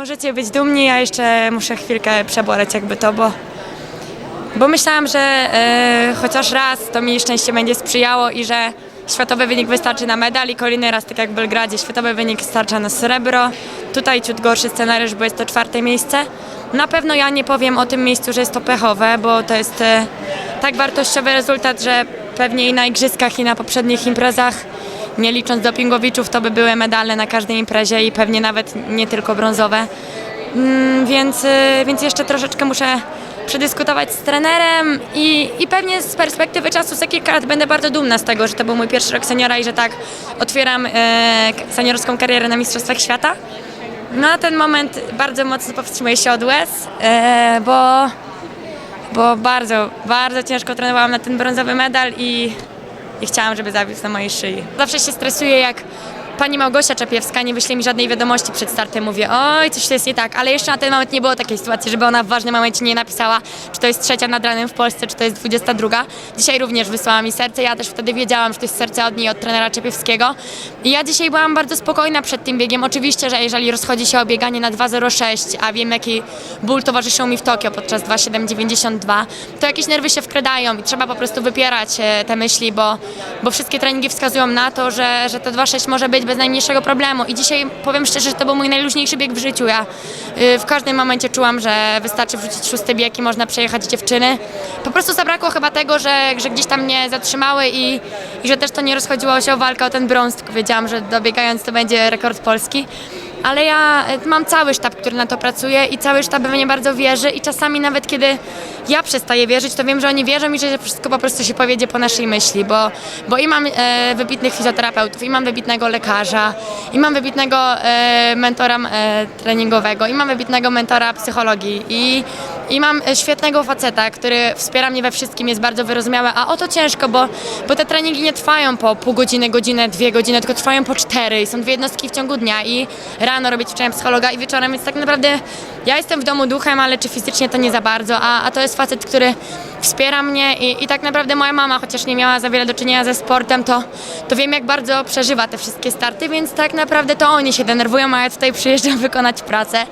Możecie być dumni, ja jeszcze muszę chwilkę przeboleć jakby to, bo, bo myślałam, że e, chociaż raz to mi szczęście będzie sprzyjało i że światowy wynik wystarczy na medal i kolejny raz, tak jak w Belgradzie, światowy wynik starcza na srebro. Tutaj ciut gorszy scenariusz, bo jest to czwarte miejsce. Na pewno ja nie powiem o tym miejscu, że jest to pechowe, bo to jest e, tak wartościowy rezultat, że pewnie i na igrzyskach i na poprzednich imprezach nie licząc dopingowiczów, to by były medale na każdej imprezie i pewnie nawet nie tylko brązowe. Mm, Więc, y, więc jeszcze troszeczkę muszę przedyskutować z trenerem i, i pewnie z perspektywy czasu za kilka lat będę bardzo dumna z tego, że to był mój pierwszy rok seniora i że tak otwieram e, seniorską karierę na Mistrzostwach Świata. Na ten moment bardzo mocno powstrzymuję się od łez, e, bo, bo bardzo, bardzo ciężko trenowałam na ten brązowy medal i, i chciałam, żeby zawisł na mojej szyi. Zawsze się stresuję, jak pani Małgosia Czepiewska nie wyśle mi żadnej wiadomości przed startem. Mówię, oj, coś tu jest nie tak, ale jeszcze na ten moment nie było takiej sytuacji, żeby ona w ważnym momencie nie napisała, czy to jest trzecia nad ranem w Polsce, czy to jest 22. Dzisiaj również wysłała mi serce, ja też wtedy wiedziałam, że to jest serce od niej, od trenera Czepiewskiego. I ja dzisiaj byłam bardzo spokojna przed tym biegiem. Oczywiście, że jeżeli rozchodzi się o bieganie na 2.06, a wiem jaki ból towarzyszył mi w Tokio podczas 2.7.92, to jakieś nerwy się wkradają i trzeba po prostu wypierać e, te myśli, bo, bo wszystkie treningi wskazują na to, że, że to 2.6 może być bez najmniejszego problemu. I dzisiaj powiem szczerze, że to był mój najluźniejszy bieg w życiu. Ja y, w każdym momencie czułam, że wystarczy wrzucić szósty bieg i można przejechać dziewczyny. Po prostu zabrakło chyba tego, że, że gdzieś tam mnie zatrzymały i, i że też to nie rozchodziło się o walkę o ten brąz, tylko wiedziałam, że dobiegając to będzie rekord Polski. Ale ja y, mam cały sztab, który na to pracuje i cały sztab we mnie bardzo wierzy i czasami nawet kiedy ja przestaję wierzyć, to wiem, że oni wierzą i że wszystko po prostu się powiedzie po naszej myśli, bo, bo i mam e, wybitnych fizjoterapeutów, i mam wybitnego lekarza, i mam wybitnego e, mentora e, treningowego, i mam wybitnego mentora psychologii, i, i mam e, świetnego faceta, który wspiera mnie we wszystkim, jest bardzo wyrozumiały, a o to ciężko, bo, bo te treningi nie trwają po pół godziny, godzinę, dwie godziny, tylko trwają po cztery. I są dwie jednostki w ciągu dnia i rano robię ćwiczenia psychologa i wieczorem, więc tak naprawdę ja jestem w domu duchem, ale czy fizycznie to nie za bardzo, a, a to jest facet, który wspiera mnie i, i tak naprawdę moja mama, chociaż nie miała za wiele do czynienia ze sportem, to, to wiem jak bardzo przeżywa te wszystkie starty, więc tak naprawdę to oni się denerwują, a ja tutaj przyjeżdżam wykonać pracę.